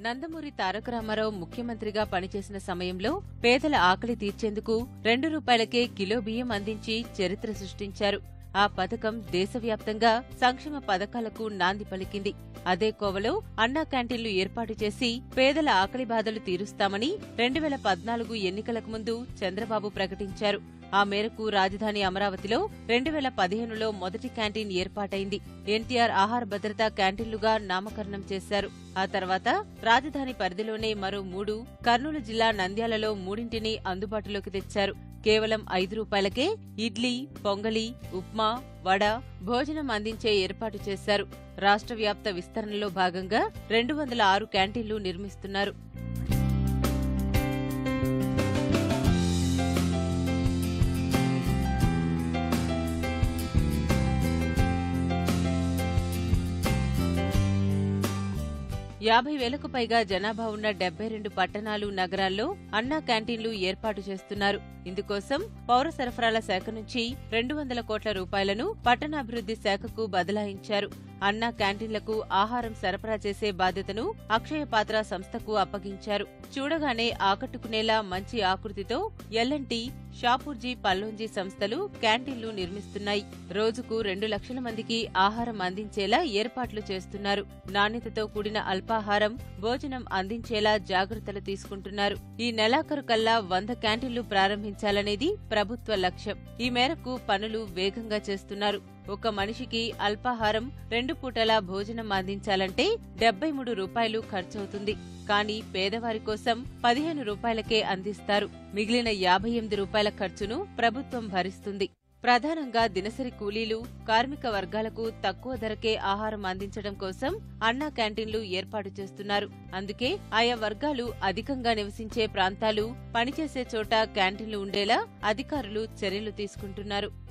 నందమూరి తారక రామారావు ముఖ్యమంత్రిగా పనిచేసిన సమయంలో పేదల ఆకలి తీర్చేందుకు రెండు రూపాయలకే కిలో బియ్యం అందించి చరిత్ర సృష్టించారు. ఆ పథకం దేశవ్యాప్తంగా సంక్షేమ పథకాలకు నాంది పలికింది. అదే కోవలో అన్నా క్యాంటీన్లు ఏర్పాటు చేసి పేదల ఆకలి బాధలు తీరుస్తామని రెండు వేల పద్నాలుగు ఎన్నికలకు ముందు చంద్రబాబు ప్రకటించారు. ఆ మేరకు రాజధాని అమరావతిలో రెండు వేల పదిహేనులో మొదటి క్యాంటీన్ ఏర్పాటైంది. ఎన్టీఆర్ ఆహార భద్రత క్యాంటీన్లుగా నామకరణం చేశారు. ఆ తర్వాత రాజధాని పరిధిలోనే మరో మూడు కర్నూలు జిల్లా నంద్యాలలో మూడింటిని అందుబాటులోకి తెచ్చారు. కేవలం ఐదు రూపాయలకే ఇడ్లీ పొంగలి ఉప్మా వడ భోజనం అందించే ఏర్పాటు చేశారు. రాష్ట్ర వ్యాప్త విస్తరణలో భాగంగా రెండు వందల ఆరు క్యాంటీన్లు నిర్మిస్తున్నారు. యాభై వేలకు పైగా జనాభా ఉన్న డెబ్బై రెండు పట్టణాలు నగరాల్లో అన్నా క్యాంటీన్లు ఏర్పాటు చేస్తున్నారు. ఇందుకోసం పౌర సరఫరాల శాఖ నుంచి రెండు వందల కోట్ల రూపాయలను పట్టణాభివృద్ధి శాఖకు బదలాయించారు. అన్నా క్యాంటీన్లకు ఆహారం సరఫరా చేసే బాధ్యతను అక్షయ పాత్ర సంస్థకు అప్పగించారు. చూడగానే ఆకట్టుకునేలా మంచి ఆకృతితో ఎల్ఎన్టీ షాపూర్జీ పల్లోంజీ సంస్థలు క్యాంటీన్లు నిర్మిస్తున్నాయి. రోజుకు రెండు లక్షల మందికి ఆహారం అందించేలా ఏర్పాట్లు చేస్తున్నారు. నాణ్యతతో కూడిన అల్పాహారం భోజనం అందించేలా జాగ్రత్తలు తీసుకుంటున్నారు. ఈ నెలాఖరు కల్లా వంద క్యాంటీన్లు ప్రారంభించాలనేది ప్రభుత్వ లక్ష్యం. ఈ మేరకు పనులు వేగంగా చేస్తున్నారు. ఒక మనిషికి అల్పాహారం రెండు పూటల భోజనం అందించాలంటే డెబ్బై మూడు రూపాయలు ఖర్చవుతుంది. కానీ పేదవారి కోసం పదిహేను రూపాయలకే అందిస్తారు. మిగిలిన యాభై ఎనిమిది రూపాయల ఖర్చును ప్రభుత్వం భరిస్తుంది. ప్రధానంగా దినసరి కూలీలు కార్మిక వర్గాలకు తక్కువ ధరకే ఆహారం అందించడం కోసం అన్నా క్యాంటీన్లు ఏర్పాటు చేస్తున్నారు. అందుకే ఆయా వర్గాలు అధికంగా నివసించే ప్రాంతాలు పనిచేసే చోట క్యాంటీన్లు ఉండేలా అధికారులు చర్యలు తీసుకుంటున్నారు.